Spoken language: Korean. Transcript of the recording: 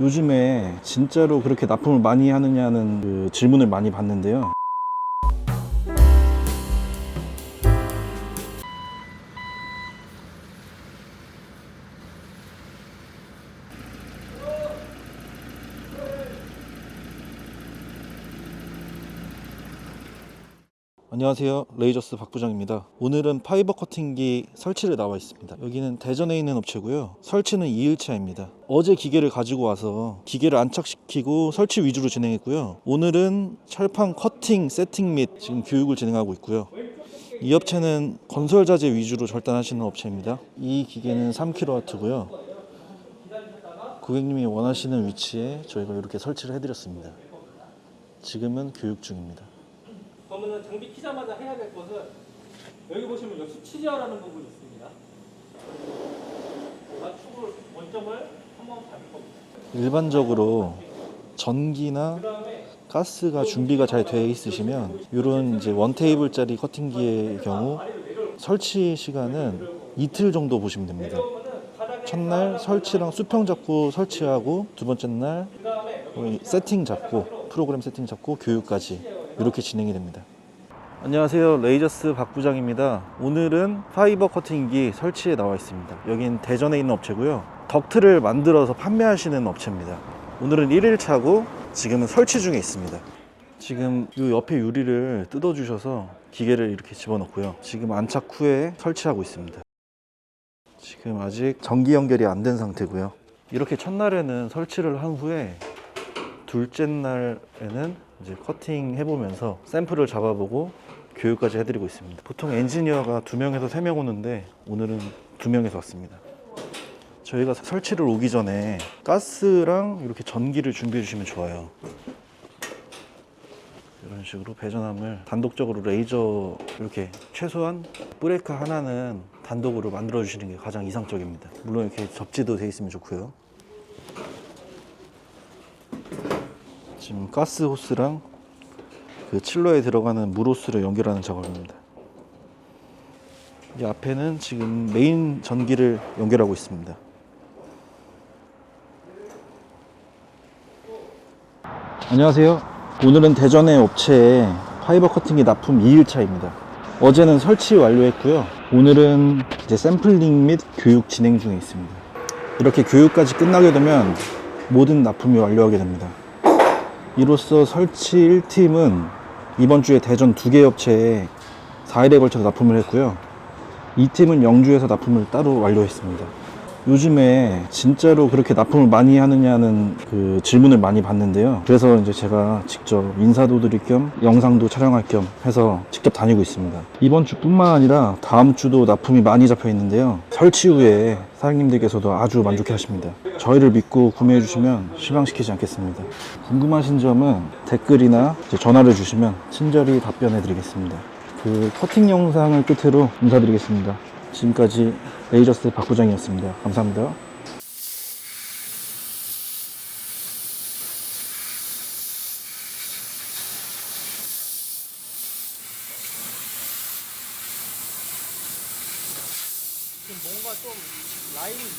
요즘에 진짜로 그렇게 납품을 많이 하느냐는 그 질문을 많이 받는데요. 안녕하세요. 레이저스 박 부장입니다. 오늘은 파이버 커팅기 설치를 나와 있습니다. 여기는 대전에 있는 업체고요. 설치는 2일차입니다. 어제 기계를 가지고 와서 기계를 안착시키고 설치 위주로 진행했고요. 오늘은 철판 커팅, 세팅 및 지금 교육을 진행하고 있고요. 이 업체는 건설 자재 위주로 절단하시는 업체입니다. 이 기계는 3kW고요. 고객님이 원하시는 위치에 저희가 이렇게 설치를 해드렸습니다. 지금은 교육 중입니다. 그러면은 장비 키자마자 해야 될 것은 여기 보시면 이 수치제어라는 부분이 있습니다. 맞축을 원점을 한번 잡을 겁니다. 일반적으로 전기나 가스가 준비가 잘 되어 있으시면 이런 이제 원 테이블짜리 커팅기의 경우 설치 시간은 이틀 정도 보시면 됩니다. 첫날 설치랑 수평 잡고 설치하고 두 번째 날 어, 세팅 잡고 프로그램 세팅 잡고 교육까지 이렇게 진행이 됩니다. 안녕하세요. 레이저스 박 부장입니다. 오늘은 파이버 커팅기 설치에 나와 있습니다. 여긴 대전에 있는 업체고요. 덕트를 만들어서 판매하시는 업체입니다. 오늘은 1일차고 지금은 설치 중에 있습니다. 지금 이 옆에 유리를 뜯어 주셔서 기계를 이렇게 집어넣고요. 지금 안착 후에 설치하고 있습니다. 지금 아직 전기 연결이 안 된 상태고요. 이렇게 첫날에는 설치를 한 후에 둘째 날에는 이제 커팅 해보면서 샘플을 잡아보고 교육까지 해드리고 있습니다. 보통 엔지니어가 두 명에서 세 명 오는데 오늘은 두 명에서 왔습니다. 저희가 설치를 오기 전에 가스랑 이렇게 전기를 준비해 주시면 좋아요. 이런 식으로 배전함을 단독적으로 레이저 이렇게 최소한 브레이크 하나는 단독으로 만들어 주시는 게 가장 이상적입니다. 물론 이렇게 접지도 돼 있으면 좋고요. 지금 가스 호스랑 그 칠러에 들어가는 물 호스를 연결하는 작업입니다. 이 앞에는 지금 메인 전기를 연결하고 있습니다. 안녕하세요. 오늘은 대전의 업체에 파이버 커팅기 납품 2일차입니다. 어제는 설치 완료했고요. 오늘은 이제 샘플링 및 교육 진행 중에 있습니다. 이렇게 교육까지 끝나게 되면 모든 납품이 완료하게 됩니다. 이로써 설치 1팀은 이번 주에 대전 두 개 업체에 4일에 걸쳐서 납품을 했고요. 2팀은 영주에서 납품을 따로 완료했습니다. 요즘에 진짜로 그렇게 납품을 많이 하느냐는 그 질문을 많이 받는데요. 그래서 이제 제가 직접 인사도 드릴 겸 영상도 촬영할 겸 해서 직접 다니고 있습니다. 이번 주뿐만 아니라 다음 주도 납품이 많이 잡혀 있는데요. 설치 후에 사장님들께서도 아주 만족해 하십니다. 저희를 믿고 구매해 주시면 실망시키지 않겠습니다. 궁금하신 점은 댓글이나 전화를 주시면 친절히 답변해 드리겠습니다. 그 커팅 영상을 끝으로 인사드리겠습니다. 지금까지 레이저스 박 부장이었습니다. 감사합니다. 지금 뭔가 좀 라인이